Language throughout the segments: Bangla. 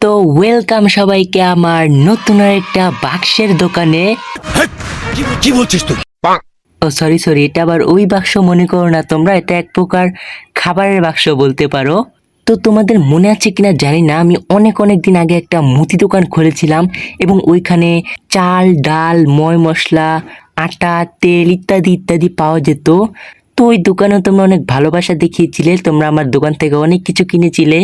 তো ওয়েলকাম সবাইকে আমার নতুন একটা বাক্সের দোকানে। কি বলছিস তুই? ও সরি সরি এটা আবার ওই বাক্স মনে করো না তোমরা এটা এক প্রকার খাবারের বাক্স বলতে পারো। তো তোমাদের মনে আছে কিনা জানি না আমি অনেক অনেক দিন আগে একটা মুদি দোকান খুলেছিলাম এবং ওইখানে চাল ডাল ময় মশলা আটা তেল ইত্যাদি ইত্যাদি পাওয়া যেত। তো ওই দোকানে তোমরা অনেক ভালোবাসা দেখিয়েছিলে তোমরা আমার দোকান থেকে অনেক কিছু কিনেছিলে।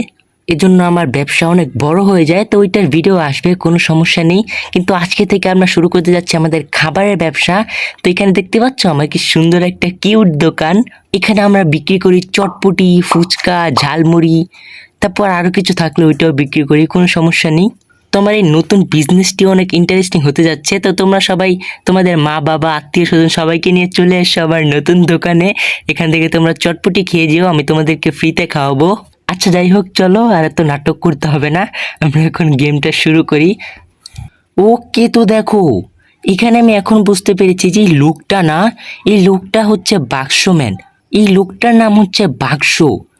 এজন্য আমার ব্যবসা অনেক বড় হয়ে যায়, তো ওইটার ভিডিও আসবে, কোনো সমস্যা নেই। কিন্তু আজকে থেকে আমরা শুরু করতে যাচ্ছি আমাদের খাবারের ব্যবসা। তো এখানে দেখতে পাচ্ছ আমার কি সুন্দর একটা কিউট দোকান। এখানে আমরা বিক্রি করি চটপটি, ফুচকা, ঝালমুড়ি। তারপর আরও কিছু থাকলে ওইটাও বিক্রি করি, কোনো সমস্যা নেই। তোমার এই নতুন বিজনেসটি অনেক ইন্টারেস্টিং হতে যাচ্ছে। তো তোমরা সবাই, তোমাদের মা, বাবা, আত্মীয় স্বজন সবাইকে নিয়ে চলে এসো আমার নতুন দোকানে। এখান থেকে তোমরা চটপটি খেয়ে যেও, আমি তোমাদেরকে ফ্রিতে খাওয়াবো। আচ্ছা যাই হোক, চলো, আর এত নাটক করতে হবে না। আমরা এখন গেমটা শুরু করি। ওকে তো দেখো, এখানে আমি এখন বুঝতে পেরেছি যে এই লোকটা না, এই লোকটা হচ্ছে বাক্সম্যান। এই লোকটার নাম হচ্ছে বাক্স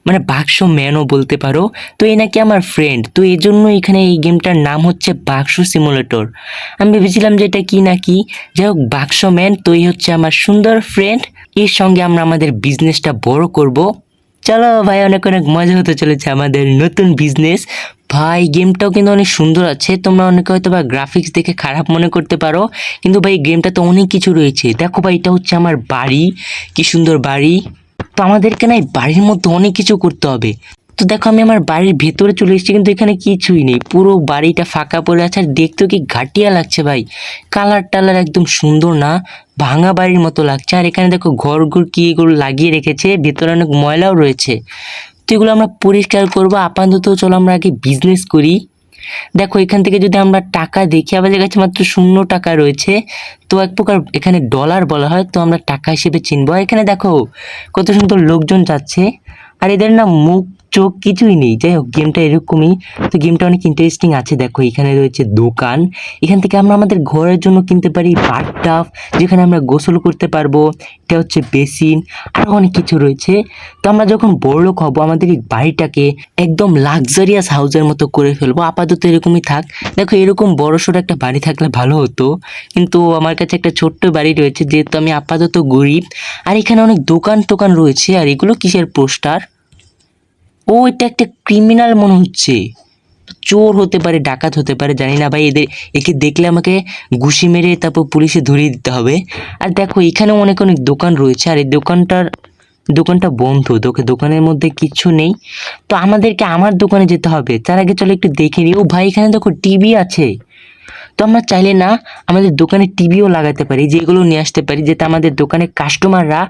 মানে বাক্স ম্যানও বলতে পারো। তো এই নাকি আমার ফ্রেন্ড তো এই জন্য এখানে এই গেমটার নাম হচ্ছে বাক্স সিমুলেটর আমি ভেবেছিলাম যে এটা কি না কি যাই হোক বাক্স ম্যান তো এই হচ্ছে আমার সুন্দর ফ্রেন্ড এর সঙ্গে আমরা আমাদের বিজনেসটা বড় করব। চলো ভাই, অনেক অনেক মজা হতে চলেছে আমাদের নতুন বিজনেস ভাই গেমটাও কিন্তু অনেক সুন্দর আছে। তোমরা অনেকে হয়তো বা গ্রাফিক্স দেখে খারাপ মনে করতে পারো, কিন্তু ভাই গেমটা তো অনেক কিছু রয়েছে। দেখো ভাই, এটা হচ্ছে আমার বাড়ি। কি সুন্দর বাড়ি। তো আমাদেরকে না এই বাড়ির মধ্যে অনেক কিছু করতে হবে। তো দেখো আমি আমার বাড়ির ভেতরে চলে এসেছি, কিন্তু এখানে কিছুই নেই। পুরো বাড়িটা ফাঁকা পড়ে আছে, আর দেখতেও কি ঘাটিয়া লাগছে ভাই। কালার টালার একদম সুন্দর না, ভাঙা বাড়ির মতো লাগছে। আর এখানে দেখো ঘর ঘর কি এগুলো লাগিয়ে রেখেছে, ভেতরে অনেক ময়লাও রয়েছে। তো এগুলো আমরা পরিষ্কার করব, আপাতত চলো আমরা আগে বিজনেস করি। দেখো এখান থেকে যদি আমরা টাকা দেখি, আমাদের কাছে মাত্র শূন্য টাকা রয়েছে। তো এক প্রকার এখানে ডলার বলা হয়, তো আমরা টাকা হিসেবে চিনবো। এখানে দেখো কত সুন্দর লোকজন যাচ্ছে। আর এদের না মুখ চোখ কিছুই নেই। যাই হোক গেমটা এরকমই। তো গেমটা অনেক ইন্টারেস্টিং আছে। দেখো, এখানে রয়েছে দোকান। এখান থেকে আমরা আমাদের ঘরের জন্য কিনতে পারি বাথটাব যেখানে আমরা গোসল করতে পারব। এটা হচ্ছে বেসিন আরও অনেক কিছু রয়েছে। তো আমরা যখন বড়লোক হব, আমাদের এই বাড়িটাকে একদম লাক্সারিয়াস হাউসের মতো করে ফেলব। আপাতত এরকমই থাক। দেখো, এরকম বড়সড় একটা বাড়ি থাকলে ভালো হতো। কিন্তু আমার কাছে একটা ছোট্ট বাড়ি রয়েছে, যেহেতু আমি আপাতত গরিব। আর এখানে অনেক দোকান টোকান রয়েছে। আর এগুলো কিসের পোস্টার? ও, এটা একটা ক্রিমিনাল মনে হচ্ছে। চোর হতে পারে, ডাকাত হতে পারে, জানি না ভাই, এদের, একে দেখলে আমাকে ঘুষি মেরে তারপর পুলিশে ধরিয়ে দিতে হবে। আর দেখো এখানে অনেক অনেক দোকান রয়েছে, আর এই দোকানটার, দোকানটা বন্ধ, দোকে, দোকানের মধ্যে কিছু নেই। তো আমাদেরকে আমার দোকানে যেতে হবে। তার আগে চলো একটু দেখে নিই। ও ভাই, এখানে দেখো টিভি আছে। তো আমরা চাইলে না আমাদের দোকানে টিভিও লাগাতে পারি, যেগুলো নিয়ে আসতে পারি যাতে আমাদের দোকানে কাস্টমাররা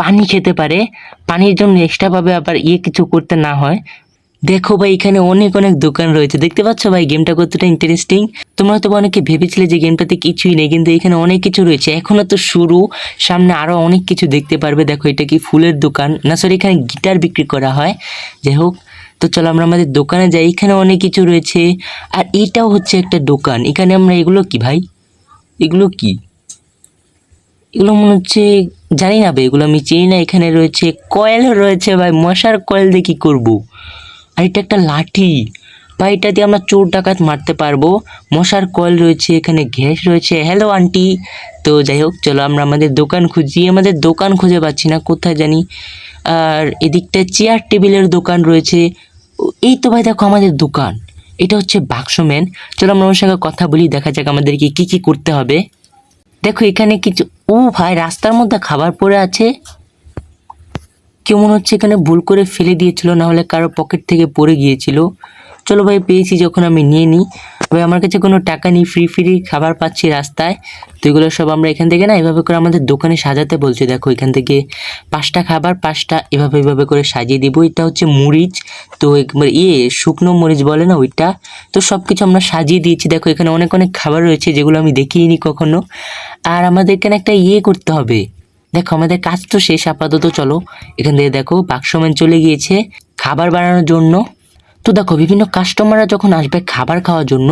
পানি খেতে পারে। পানির জন্য এক্সট্রাভাবে আবার ইয়ে কিছু করতে না হয়। দেখো ভাই, এখানে অনেক অনেক দোকান রয়েছে। দেখতে পাচ্ছ ভাই, গেমটা কতটা ইন্টারেস্টিং তোমরা বা অনেকে ভেবেছিলে যে গেমটাতে কিছুই নেই, কিন্তু এখানে অনেক কিছু রয়েছে। এখনও তো শুরু, সামনে আরও অনেক কিছু দেখতে পারবে। দেখো, এটা কি ফুলের দোকান? না সরি এখানে গিটার বিক্রি করা হয়। যাই হোক তো চলো আমরা আমাদের দোকানে যাই। এখানে অনেক কিছু রয়েছে। আর এটাও হচ্ছে একটা দোকান। এখানে আমরা এগুলো কি ভাই? এগুলো কি? এগুলো মনে হচ্ছে, জানি না ভাই, এগুলো আমি চিনি না। এখানে রয়েছে কয়েল রয়েছে ভাই। মশার কয়েল দিয়ে কী করব? আর এটা একটা লাঠি। বা এটা দিয়ে আমরা চোর ডাকাত মারতে পারব। মশার কয়েল রয়েছে, এখানে গ্যাস রয়েছে। হ্যালো আন্টি তো যাই হোক, চলো আমরা আমাদের দোকান খুঁজি। আমাদের দোকান খুঁজে পাচ্ছি না, কোথায় জানি। আর এদিকটা চেয়ার টেবিলের দোকান রয়েছে। এই তো ভাই দেখো আমাদের দোকান। এটা হচ্ছে বাক্সম্যান চলো আমরা ওর সঙ্গে কথা বলি, দেখা যাক আমাদেরকে কি কি করতে হবে। দেখো এখানে কিছু ও ভাই, রাস্তার মধ্যে খাবার পড়ে আছে। কেউ মনে হচ্ছে এখানে ভুল করে ফেলে দিয়েছিল, না হলে কারও পকেট থেকে পড়ে গিয়েছিল। চলো ভাই, পেয়েছি যখন আমি নিয়ে নিই। ভাই আমার কাছে কোনো টাকা নেই ফ্রি ফ্রি খাবার পাচ্ছি রাস্তায়। তো এগুলো সব আমরা এখান থেকে না এভাবে করে আমাদের দোকানে সাজাতে বলছে। দেখো এখান থেকে পাঁচটা খাবার, পাঁচটা এভাবে এভাবে করে সাজিয়ে দিব। এটা হচ্ছে মরিচ। তো একবার ইয়ে শুকনো মরিচ বলে না ওইটা? তো সব কিছু আমরা সাজিয়ে দিয়েছি। দেখো এখানে অনেক অনেক খাবার রয়েছে যেগুলো আমি দেখিনি কখনো। আর আমাদের এখানে একটা ইয়ে করতে হবে। দেখো আমাদের কাজ তো শেষ, আপাতত চলো। এখান থেকে দেখো বাক্সম্যান চলে গিয়েছে। খাবার বানানোর জন্য। তো দেখো, বিভিন্ন কাস্টমাররা যখন আসবে খাবার খাওয়ার জন্য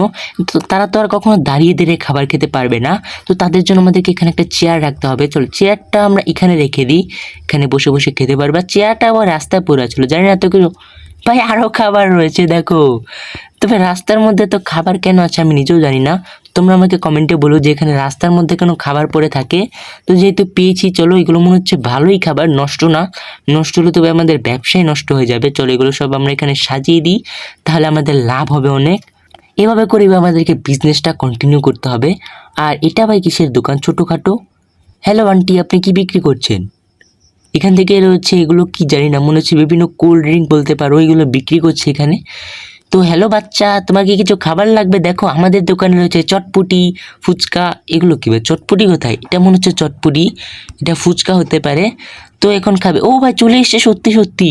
তারা তো আর কখনো দাঁড়িয়ে দাঁড়িয়ে খাবার খেতে পারবে না। তো তাদের জন্য আমাদেরকে এখানে একটা চেয়ার রাখতে হবে। চলো চেয়ারটা আমরা এখানে রেখে দিই। এখানে বসে বসে খেতে পারবে। চেয়ারটা আবার রাস্তায় পড়ে ছিল জানি না তো কিছু ভাই আরও খাবার রয়েছে, দেখো। তবে রাস্তার মধ্যে তো খাবার কেন আছে আমি নিজেও জানি না। তোমরা আমাকে কমেন্টে বলো যে এখানে রাস্তার মধ্যে কেন খাবার পড়ে থাকে। তো যেহেতু পেয়েছি, চলো এগুলো মনে হচ্ছে ভালোই খাবার, নষ্ট না। নষ্ট হলে তবে আমাদের ব্যবসায় নষ্ট হয়ে যাবে। চলো এগুলো সব আমরা এখানে সাজিয়ে দিই, তাহলে আমাদের লাভ হবে অনেক। এভাবে করে আমাদেরকে বিজনেসটা কন্টিনিউ করতে হবে। আর এটা ভাই কিসের দোকান? ছোটোখাটো? হ্যালো আন্টি আপনি কি বিক্রি করছেন? এখান থেকে রয়েছে এগুলো কি জানি না, মনে হচ্ছে বিভিন্ন কোল্ড ড্রিঙ্ক বলতে পারো, এগুলো বিক্রি করছে এখানে। তো হ্যালো বাচ্চা তোমার কি কিছু খাবার লাগবে? দেখো, আমাদের দোকানে রয়েছে চটপুটি, ফুচকা, এগুলো কী চটপুটি কোথায়? এটা মনে হচ্ছে চটপুটি, এটা ফুচকা হতে পারে। তো এখন খাবে। ও ভাই, চলে এসছে সত্যি সত্যি।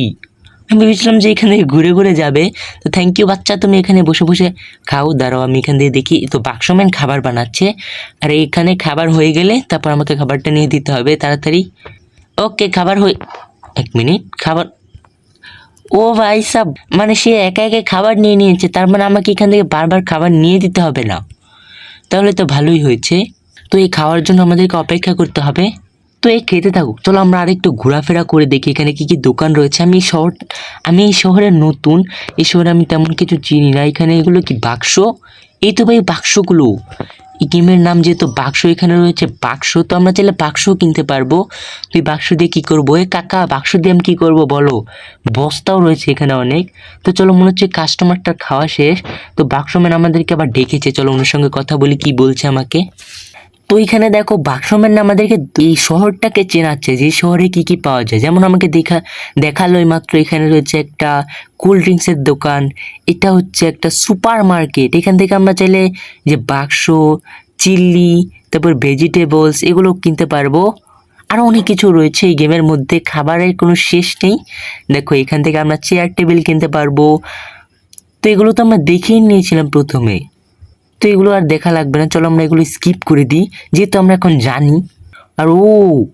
আমি ভেবেছিলাম যে এখানে ঘুরে ঘুরে যাবে। তো থ্যাংক ইউ বাচ্চা, তুমি এখানে বসে বসে খাও। দাঁড়াও, আমি এখান দিয়ে দেখি। তো বাক্সম্যান খাবার বানাচ্ছে। আর এখানে খাবার হয়ে গেলে তারপর আমাকে খাবারটা নিয়ে দিতে হবে, তাড়াতাড়ি। ওকে খাবার হয়ে এক মিনিট, খাবার ও ভাই সাব মানে সে একা একা খাবার নিয়ে নিয়েছে, তার মানে আমাকে এখান থেকে বারবার খাবার নিয়ে দিতে হবে না। তাহলে তো ভালোই হয়েছে। তো এই খাওয়ার জন্য আমাদেরকে অপেক্ষা করতে হবে। তো এই খেতে থাকুক, চলো আমরা আরেকটু ঘোরাফেরা করে দেখি এখানে কি কি দোকান রয়েছে। আমি এই শহর, আমি এই শহরে নতুন, এই শহরে আমি তেমন কিছু চিনি না। এখানে এগুলো কি বাক্স? এই তো ভাই বাক্সগুলো। গেমের নাম যেহেতু বাক্স এখানে রয়েছে, বাক্স তো আমরা চাইলে বাক্সও কিনতে পারব। তুই বাক্স দিয়ে কী করব? এ কাকা, বাক্স দিয়ে আমি কী করব বলো? বস্তাও রয়েছে এখানে অনেক। তো চলো মনে হচ্ছে কাস্টমারটা খাওয়া শেষ। তো বাক্স ম্যান আমাদেরকে আবার ডেকেছে। চলো ওনার সঙ্গে কথা বলি, কি বলছে আমাকে? তো এখানে দেখো বাক্সম্যান আমাদেরকে এই শহরটাকে চেনাচ্ছে, যে শহরে কি কি পাওয়া যায়। যেমন আমাকে দেখা, দেখাল মাত্র এখানে রয়েছে একটা কোল্ড ড্রিঙ্কসের দোকান, এটা হচ্ছে একটা সুপার মার্কেট এখান থেকে আমরা চাইলে যে বাক্স, চিল্লি, তারপর ভেজিটেবলস এগুলো কিনতে পারব। আরও অনেক কিছু রয়েছে এই গেমের মধ্যে, খাবারের কোনো শেষ নেই। দেখো এখান থেকে আমরা চেয়ার টেবিল কিনতে পারব। তো এগুলো তো আমরা দেখেই নিয়েছিলাম প্রথমে। তো এগুলো আর দেখা লাগবে না। চলো আমরা এগুলো স্কিপ করে দিই, যেহেতু আমরা এখন জানি। আর ও,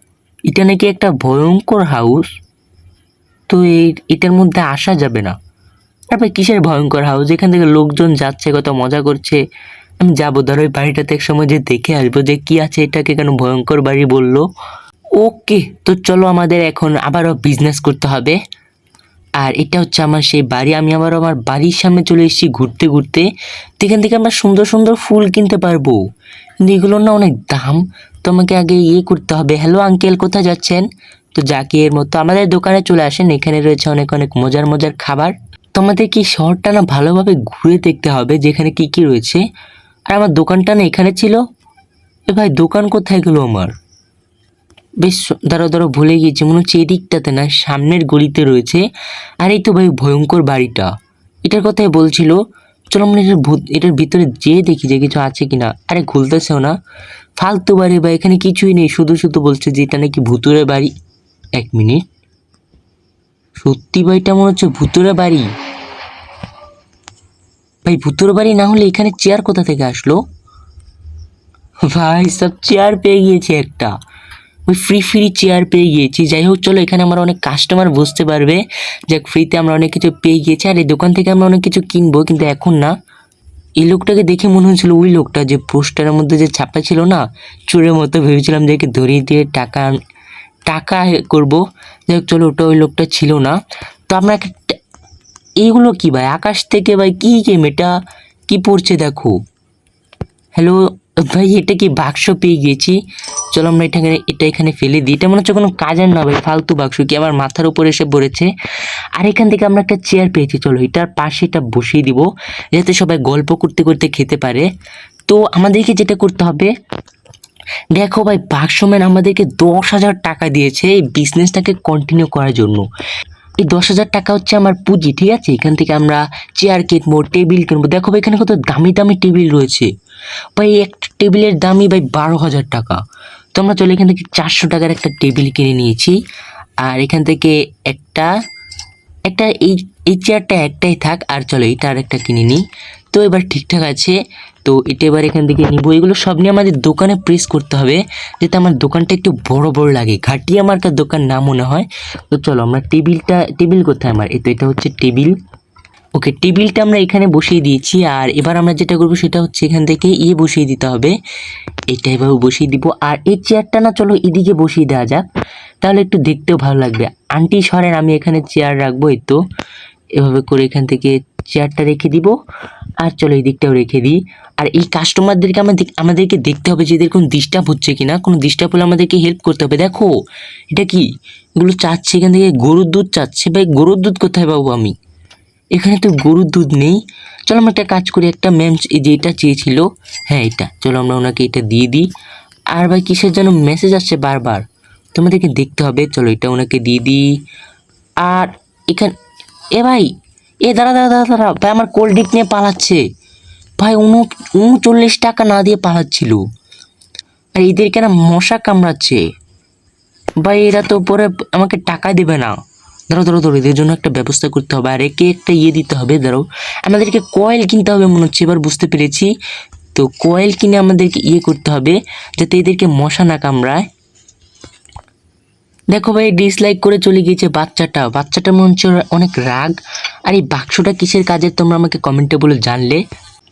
এটা নাকি একটা ভয়ঙ্কর হাউস তো এই, এটার মধ্যে আসা যাবে না। তারপরে কিসের ভয়ঙ্কর হাউস এখান থেকে লোকজন যাচ্ছে, কত মজা করছে। আমি যাব, ধরো ওই বাড়িটাতে এক সময় যে দেখে আসব যে কি আছে, এটাকে কেন ভয়ঙ্কর বাড়ি বলল। ওকে তো চলো আমাদের এখন আবারও বিজনেস করতে হবে। আর এটা হচ্ছে আমার সেই বাড়ি। আমি আবার আমার বাড়ির সামনে চলে এসেছি ঘুরতে ঘুরতে। তো এখান থেকে আমরা সুন্দর সুন্দর ফুল কিনতে পারব। কিন্তু এগুলোর না অনেক দাম। তো আমাকে আগে ইয়ে করতে হবে। হ্যালো আঙ্কেল কোথায় যাচ্ছেন? তো যাকে এর মতো আমাদের দোকানে চলে আসেন। এখানে রয়েছে অনেক অনেক মজার মজার খাবার। তো আমাদের কি শহরটা না ভালোভাবে ঘুরে দেখতে হবে, যেখানে কি কি রয়েছে। আর আমার দোকানটা না এখানে ছিল। এ ভাই, দোকান কোথায় গেলো আমার? বেশ দাঁড়ো দাঁড়ো ভুলে গিয়েছি, মনে হচ্ছে এদিকটাতে না, সামনের গলিতে রয়েছে। আর এই তো ভাই ভয়ঙ্কর বাড়িটা। এটার কথাই বলছিল, চলো আমরা এটার ভূত এটার ভিতরে যেয়ে দেখি যে কিছু আছে কি না আরে খুলতেছেও না। ফালতু বাড়ি বা এখানে কিছুই নেই, শুধু শুধু বলছে যে এটা নাকি ভুতুরে বাড়ি। এক মিনিট। সত্যি বাড়িটা মনে হচ্ছে ভুতুরে বাড়ি। ভাই ভুতুরে বাড়ি না হলে এখানে চেয়ার কোথা থেকে আসলো? ভাই, সব চেয়ার পেয়ে গিয়েছে একটা। ওই ফ্রি ফ্রি চেয়ার পেয়ে গিয়েছি। যাই হোক, চলো এখানে আমার অনেক কাস্টমার বসতে পারবে। যাক ফ্রিতে আমরা অনেক কিছু পেয়ে গিয়েছি। আর এই দোকান থেকে আমরা অনেক কিছু কিনবো, কিন্তু এখন না। এই লোকটাকে দেখে মনে হচ্ছিল ওই লোকটা যে পোস্টারের মধ্যে যে ছাপা ছিল না, চোরের মতো ভেবেছিলাম যে ধরিয়ে দিয়ে টাকা টাকা করব। যাই হোক, চলো, ওটা ওই লোকটা ছিল না। তো আমরা এইগুলো কি ভাই? আকাশ থেকে ভাই, কী গেম এটা? কী পড়ছে দেখো? হ্যালো ভাই, এটা কি বাক্স পেয়ে গিয়েছি চলো আমরা এটা এটা এখানে ফেলে দিই। এটা মনে হচ্ছে কোনো কাজের না ভাই, ফালতু বাক্স কি? আমার মাথার উপরে এসে পড়েছে। আর এখান থেকে আমরা একটা চেয়ার পেয়েছি, চলো এটার পাশে এটা বসিয়ে দিব, যাতে সবাই গল্প করতে করতে খেতে পারে। তো আমাদেরকে যেটা করতে হবে, দেখো ভাই, বাক্সম্যান আমাদেরকে দশ হাজার টাকা দিয়েছে এই বিজনেসটাকে কন্টিনিউ করার জন্য। এই দশ হাজার টাকা হচ্ছে আমার পুঁজি, ঠিক আছে? এখান থেকে আমরা চেয়ার কিনবো টেবিল কিনবো। দেখো ভাই, এখানে কত দামি দামি টেবিল রয়েছে। ভাই একটা টেবিলের দামই ভাই বারো হাজার টাকা। তো আমরা চলে এখান থেকে চারশো টাকার একটা টেবিল কিনে নিয়েছি। আর এখান থেকে একটা একটা এই এই চেয়ারটা একটাই থাক, আর চলো এইটা আর একটা কিনে নিই। তো এবার ঠিকঠাক আছে। তো এটা এবার এখান থেকে নিবো। এগুলো সব নিয়ে আমাদের দোকানে প্রেস করতে হবে, যাতে আমার দোকানটা একটু বড় বড় লাগে। ঘাটিয়া মার্কার দোকান না মনে হয়। তো চলো আমরা টেবিলটা, টেবিল কোথায় আমার? এই তো এটা হচ্ছে টেবিল। ওকে, টেবিলটা আমরা এখানে বসিয়ে দিয়েছি। আর এবার আমরা যেটা করব সেটা হচ্ছে এখান থেকে ইয়ে বসিয়ে দিতে হবে। এটা এভাবে বসিয়ে দিব। আর এই চেয়ারটা না, চলো এদিকে বসিয়ে দেওয়া যাক। তাহলে একটু দেখতেও ভালো লাগবে। আন্টি সরেন, আমি এখানে চেয়ার রাখব, এই তো। এভাবে করে এখান থেকে চেয়ারটা রেখে দিব। আর চলো এই দিকটাও রেখে দিই। আর এই কাস্টমারদেরকে আমাদের আমাদেরকে দেখতে হবে যে এদের কোনো ডিস্টার্ব হচ্ছে কিনা। কোনো ডিস্টার্ব হলে আমাদেরকে হেল্প করতে হবে। দেখো, এটা কি? এগুলো চাচ্ছে এখান থেকে গরুর দুধ চাচ্ছে। ভাই, গরুর দুধ কোথায় পাবো আমি? এখানে তো গরুর দুধ নেই। চলো আমরা একটা কাজ করি। একটা ম্যাম যে এটা চেয়েছিল। হ্যাঁ এটা। চলো আমরা ওনাকে এটা দিয়ে দিই। আর ভাই, কিসের যেন মেসেজ আসছে বারবার। তোমাদেরকে দেখতে হবে। চলো এটা ওনাকে দিয়ে দিই। আর এখানে এ ভাই এ, দাঁড়া দাঁড়া দাঁড়া দাঁড়া। ভাই, আমার কোল্ড ড্রিঙ্ক নিয়ে পালাচ্ছে। ভাই, উন, উনচল্লিশ টাকা না দিয়ে পালাচ্ছিল। আর এদেরকে না মশা কামড়াচ্ছে? ভাই, এরা তো পরে আমাকে টাকা দেবে না। ধরো ধরো ধরো, এদের জন্য একটা ব্যবস্থা করতে হবে। আর একে একটা ইয়ে দিতে হবে, ধরো। আমাদেরকে কয়েল কিনতে হবে, মনে হচ্ছে, এবার বুঝতে পেরেছি। তো কয়েল কিনে আমাদেরকে ইয়ে করতে হবে, যাতে এদেরকে মশা না কামড়ায়। দেখো ভাই ডিসলাইক করে চলে গিয়েছে বাচ্চাটা। বাচ্চাটা মনে হচ্ছে অনেক রাগ। আর এই বাক্সটা কিসের কাজে তোমরা আমাকে কমেন্টে বলে জানলে?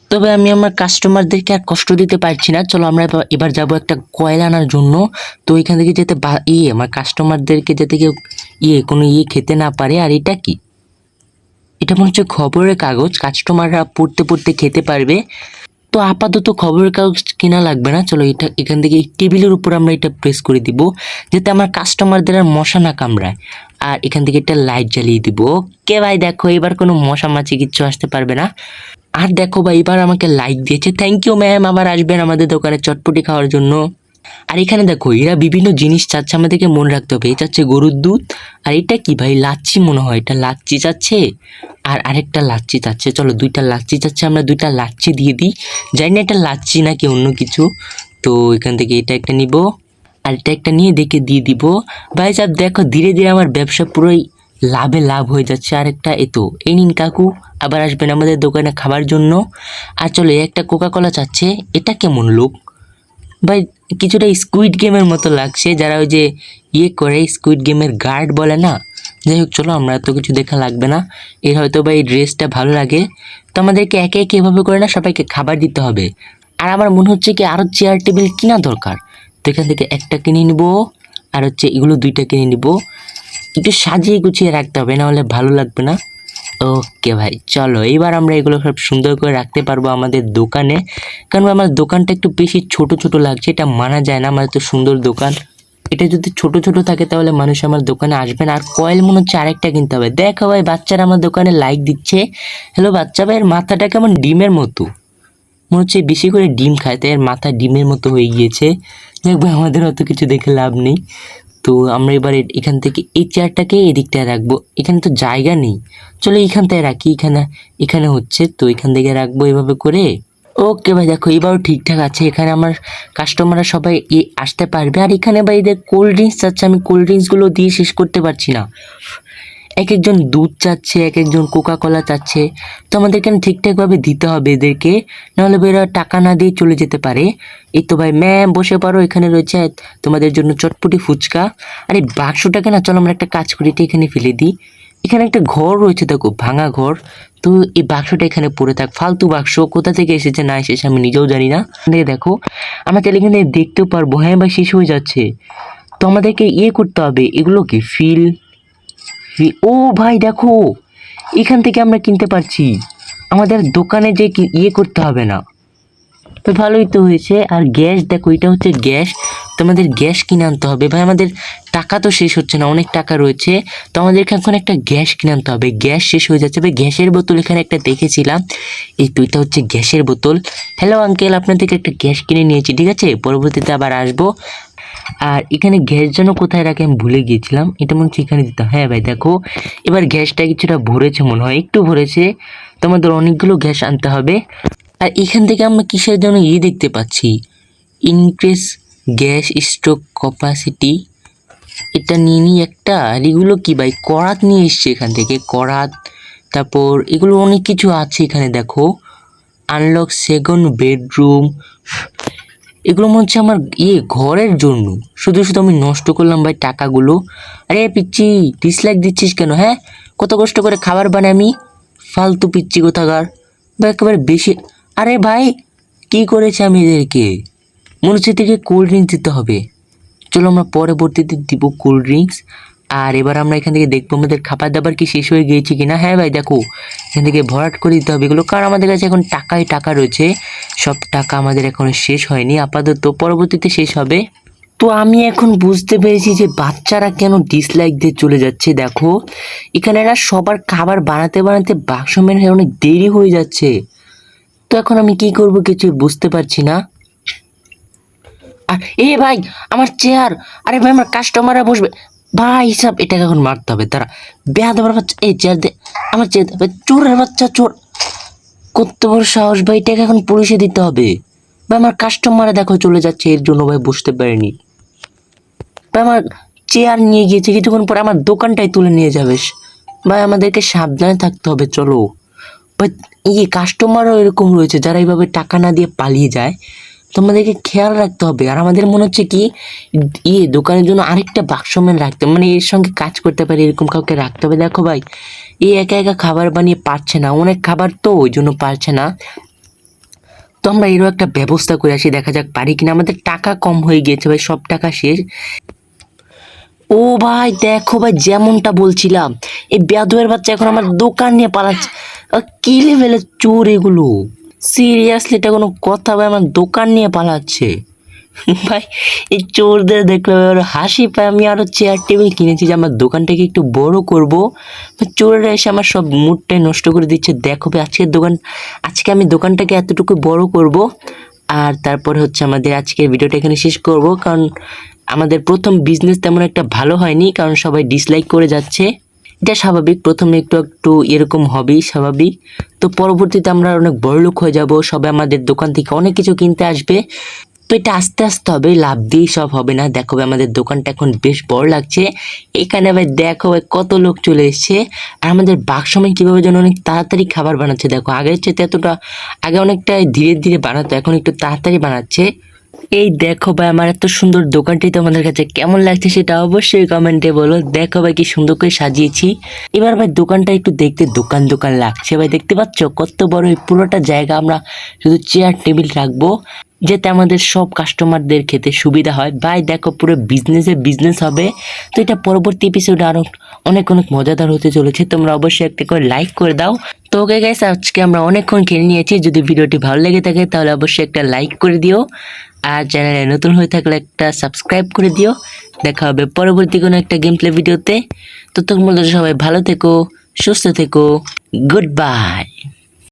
তবে আমি আমার কাস্টমারদেরকে আর কষ্ট দিতে পারছি না। চলো আমরা এবার- যাব একটা কয়লা আনার জন্য। তো এখান থেকে যেতে বা- ইয়ে আমার কাস্টমারদেরকে যাতে কেউ ইয়ে কোনো ইয়ে খেতে না পারে। আর এটা কি? এটা মনে হচ্ছে খবরের কাগজ। কাস্টমাররা পড়তে পড়তে খেতে পারবে। তো আপাতত খবরের কাগজ কেনা লাগবে না। চলো এটা এখান থেকে এই টেবিলের উপর আমরা এটা প্রেস করে দিব, যাতে আমার কাস্টমারদের আর মশা না কামড়ায়। আর এখান থেকে একটা লাইট জ্বালিয়ে দিব। কে ভাই, দেখো এবার কোনো মশা মাছি কিচ্ছু আসতে পারবে না। আর দেখো ভাই, এবার আমাকে লাইক দিয়েছে। থ্যাংক ইউ ম্যাম আবার আসবেন আমাদের দোকানে চটপটি খাওয়ার জন্য। আর এখানে দেখো, এরা বিভিন্ন জিনিস চাচ্ছে আমাদেরকে মনে রাখতে হবে। এই চাচ্ছে গরুর দুধ, আর এটা কি ভাই, লাচ্ছি মনে হয়। এটা লাচ্ছি চাচ্ছে, আর আরেকটা লাচ্ছি চাচ্ছে। চলো, দুইটা লাচ্ছি চাচ্ছে, আমরা দুইটা লাচ্ছি দিয়ে দিই। জানি না এটা লাচ্ছি নাকি অন্য কিছু। তো এখান থেকে এটা একটা নিব, আর এটা একটা নিয়ে দেখে দিয়ে দিব। ভাই সাহেব দেখো, ধীরে ধীরে আমার ব্যবসা পুরোই লাভে লাভ হয়ে যাচ্ছে। আর একটা এ তো, এই নিন কাকু, আবার আসবেন আমাদের দোকানে খাবার জন্য। আর চলো একটা কোকা কলা চাচ্ছে, এটা কেমন লোক? ভাই কিছুটা স্কুইড গেমের মতো লাগছে, যারা ওই যে ইয়ে করে স্কুইড গেমের গার্ড বলে না? যাই হোক, চলো, আমরা এত কিছু দেখা লাগবে না। এর হয়তো বা এই ড্রেসটা ভালো লাগে। তো আমাদেরকে একে একে এভাবে করে না সবাইকে খাবার দিতে হবে। আর আমার মনে হচ্ছে কি আরও চেয়ার টেবিল কেনা দরকার। তো এখান থেকে একটা কিনে নিব, আর হচ্ছে এগুলো দুইটা কিনে নিব। একটু সাজিয়ে গুছিয়ে রাখতে হবে নাহলে ভালো লাগবে না। ওকে ভাই, চলো, এইবার আমরা এগুলো সব সুন্দর করে রাখতে পারব আমাদের দোকানে। কারণ আমার দোকানটা একটু বেশি ছোট ছোট লাগছে, এটা মানা যায় না আমার তো সুন্দর দোকান। এটা যদি ছোট ছোট থাকে তাহলে মানুষ আমার দোকানে আসবে না। আর কয়েল মনে হচ্ছে আরেকটা কিনতে হবে। দেখো ভাই, বাচ্চারা আমার দোকানে লাইক দিচ্ছে। হ্যালো বাচ্চা ভাইয়ের মাথাটা কেমন ডিমের মতো? মনে হচ্ছে বেশি করে ডিম খায়, তাই এর মাথা ডিমের মতো হয়ে গিয়েছে। দেখবে আমাদের অত কিছু দেখে লাভ নেই। তো আমরা এবার এখান থেকে এই চেয়ারটাকে এদিকটায় রাখব। এখানে তো জায়গা নেই। চলো এখানটায় রাখি, এখানে এখানে হচ্ছে। তো এখান থেকে রাখব এভাবে করে। ওকে ভাই, দেখো এবারও ঠিকঠাক আছে। এখানে আমার কাস্টমাররা সবাই এ আসতে পারবে। আর এখানে ভাই এদের কোল্ড ড্রিঙ্কস চাচ্ছে আমি কোল্ড ড্রিঙ্কসগুলো দিয়ে শেষ করতে পারছি না। এক একজন দুধ চাচ্ছে এক একজন কোকা কোলা চাচ্ছে। তো আমাদের এখানে ঠিকঠাকভাবে দিতে হবে এদেরকে। নাহলে এরা টাকা না দিয়ে চলে যেতে পারে। এই তো ভাই, ম্যাম বসে পারো এখানে রয়েছে তোমাদের জন্য চটপটি ফুচকা। আর এই বাক্সটাকে না চলো আমরা একটা কাজ করি, এটা এখানে ফেলে দিই। এখানে একটা ঘর রয়েছে, দেখো, ভাঙা ঘর। তো এই বাক্সটা এখানে পড়ে থাক, ফালতু বাক্স, কোথা থেকে এসেছে না এসেছে আমি নিজেও জানি না। দেখো, আমরা তাহলে এখানে দেখতেও পারব হ্যাঁ ভাই, শেষ হয়ে যাচ্ছে। তো আমাদেরকে ইয়ে করতে হবে, এগুলো কি? ফিল ও ভাই, দেখো, এখান থেকে আমরা কিনতে পারছি। আমাদের দোকানে যে ইয়ে করতে হবে না। তো ভালোই তো হয়েছে। আর গ্যাস, দেখো, এটা হচ্ছে গ্যাস। তো আমাদের গ্যাস কিনে আনতে হবে। ভাই, আমাদের টাকা তো শেষ হচ্ছে না, অনেক টাকা রয়েছে। তো আমাদেরকে এখন একটা গ্যাস কিনে আনতে হবে। গ্যাস শেষ হয়ে যাচ্ছে। ভাই, গ্যাসের বোতল এখানে একটা দেখেছিলাম। এই তো, এটা হচ্ছে গ্যাসের বোতল। হ্যালো আঙ্কেল আপনার থেকে একটা গ্যাস কিনে নিয়েছি, ঠিক আছে? পরবর্তীতে আবার আসব। আর এখানে গ্যাস যেন কোথায় রাখে আমি ভুলে গিয়েছিলাম। এটা মনে হচ্ছে এখানে দিতাম হ্যাঁ। ভাই, দেখো, এবার গ্যাসটা কিছুটা ভরেছে মনে হয়, একটু ভরেছে। তোমাদের অনেকগুলো গ্যাস আনতে হবে। আর এখান থেকে আমরা কিসের জন্য ইয়ে দেখতে পাচ্ছি? ইনক্রিজ গ্যাস স্ট্রোক ক্যাপাসিটি এটা নিয়ে নিই একটা। আর এগুলো কি ভাই, করাত নিয়ে এসছে এখান থেকে। করাত, তারপর এগুলো অনেক কিছু আছে এখানে, দেখো। আনলক সেকেন্ড বেডরুম এগুলো মনে হচ্ছে আমার ইয়ে ঘরের জন্য। শুধু শুধু আমি নষ্ট করলাম ভাই টাকাগুলো। আরে পিচ্ছি ডিসলাইক দিচ্ছিস কেন হ্যাঁ? কত কষ্ট করে খাবার বানাই আমি? ফালতু পিচ্ছি কোথাকার। বা একেবারে বেশি আরে ভাই, কি করেছে আমি এদেরকে? মনে হচ্ছে থেকে কোল্ড ড্রিঙ্কস দিতে হবে। চলো আমরা পরবর্তীতে দিব কোল্ড ড্রিঙ্কস আর এবার আমরা এখান থেকে দেখব আমাদের খাবার দাবার কি শেষ হয়ে গিয়েছে কিনা। হ্যাঁ ভাই, দেখো। এখান থেকে ভরাট করে দিতে হবে এগুলো। কারণ আমাদের কাছে এখন টাকাই টাকা রয়েছে। সব টাকা আমাদের এখন শেষ হয়নি। আপাতত পরবর্তীতে শেষ হবে। তো আমি এখন বুঝতে পেরেছি যে বাচ্চারা কেন ডিসলাইক দিয়ে চলে যাচ্ছে, দেখো। এখানে না সবার খাবার বানাতে বানাতে বাক্স মেনে অনেক দেরি হয়ে যাচ্ছে। তো এখন আমি কি করব কিছু বুঝতে পারছি না। আর এ ভাই, আমার চেয়ার আরে ভাই, আমার কাস্টমাররা বসবে। ভাই, হিসাব, এটাকে এখন মারতে হবে। তারা দেবার বাচ্চা, এই চেয়ার দে। আমার চেয়ার চোরের বাচ্চা, চোর। কত বড় সাহস ভাই, এটাকে এখন পুলিশে দিতে হবে। ভাই, আমার কাস্টমারে দেখো চলে যাচ্ছে, এর জন্য ভাই বুঝতে পারিনি। ভাই, আমার চেয়ার নিয়ে গিয়েছে, কিছুক্ষণ পরে আমার দোকানটাই তুলে নিয়ে যাবে। ভাই, আমাদেরকে সাবধানে থাকতে হবে, চলো। ভাই, এই কাস্টমারও এরকম রয়েছে, যারা এইভাবে টাকা না দিয়ে পালিয়ে যায় তো আমাদেরকে খেয়াল রাখতে হবে। আর আমাদের মনে হচ্ছে কি ইয়ে দোকানের জন্য আরেকটা বাক্সম্যান রাখতে। মানে এর সঙ্গে কাজ করতে পারে, এরকম কাউকে রাখতে হবে। দেখো ভাই, এ একা একা খাবার বানিয়ে পারছে না, অনেক খাবার তো ওই জন্য পারছে না। তো আমরা এরও একটা ব্যবস্থা করে আসি, দেখা যাক পারি কিনা। আমাদের টাকা কম হয়ে গিয়েছে ভাই, সব টাকা শেষ। ও ভাই, দেখো ভাই, যেমনটা বলছিলাম, এই বেদুয়ের বাচ্চা এখন আমার দোকান নিয়ে পালাচ্ছে। কি লেভেলের চোর এগুলো? সিরিয়াসলি এটা কোনো কথা ভাই? আমার দোকান নিয়ে পালাচ্ছে। ভাই, এই চোরদের দেখলে আরও হাসি পায়। আমি আরও চেয়ার টেবিল কিনেছি যে আমার দোকানটাকে একটু বড় করব। চোরেরা এসে আমার সব মুডটাই নষ্ট করে দিচ্ছে। দেখো আজকের দোকান, আজকে আমি দোকানটাকে এতটুকু বড় করব। আর তারপরে হচ্ছে আমাদের আজকের ভিডিওটা এখানে শেষ করব। কারণ আমাদের প্রথম বিজনেস তেমন একটা ভালো হয়নি। কারণ সবাই ডিসলাইক করে যাচ্ছে। এটা স্বাভাবিক। প্রথমে একটু একটু এরকম হবেই স্বাভাবিক। তো পরবর্তীতে আমরা অনেক বড়লোক হয়ে যাব সবাই আমাদের দোকান থেকে অনেক কিছু কিনতে আসবে। তো এটা আস্তে আস্তে হবে, লাভ দিয়ে সব হবে না। দেখো আমাদের দোকানটা এখন বেশ বড় লাগছে। এখানে ভাই, দেখো কত লোক চলে এসছে। আর আমাদের বাক্সময় কীভাবে যেন অনেক তাড়াতাড়ি খাবার বানাচ্ছে। দেখো, আগের চেয়ে এতটা, আগে অনেকটা ধীরে ধীরে বানাতো, এখন একটু তাড়াতাড়ি বানাচ্ছে। এই দেখো ভাই, আমার এত সুন্দর দোকানটি তোমাদের কাছে কেমন লাগছে সেটা অবশ্যই কমেন্টে বলো। দেখো ভাই, কি সুন্দর করে সাজিয়েছি। এবার ভাই, দোকানটা একটু দেখতে দোকান দোকান লাগছে ভাই। দেখতে পাচ্ছ, কত বড় এই পুরোটা জায়গা। আমরা শুধু চেয়ার টেবিল রাখব, যাতে আমাদের সব কাস্টমারদের খেতে সুবিধা হয়। ভাই, দেখো, পুরো বিজনেসে বিজনেস হবে। তো এটা পরবর্তী এপিসোডে আরও অনেক অনেক মজাদার হতে চলেছে। তোমরা অবশ্যই একটা করে লাইক করে দাও। তো ওকে গাইস আজকে আমরা অনেকক্ষণ খেলে নিয়েছি। যদি ভিডিওটি ভালো লেগে থাকে, তাহলে অবশ্যই একটা লাইক করে দিও। আর চ্যানেলে নতুন হয়ে থাকলে একটা সাবস্ক্রাইব করে দিও। দেখা হবে পরবর্তী কোনো একটা গেম প্লে ভিডিওতে তো তোমরা সবাই ভালো থেকো, সুস্থ থেকো গুড বাই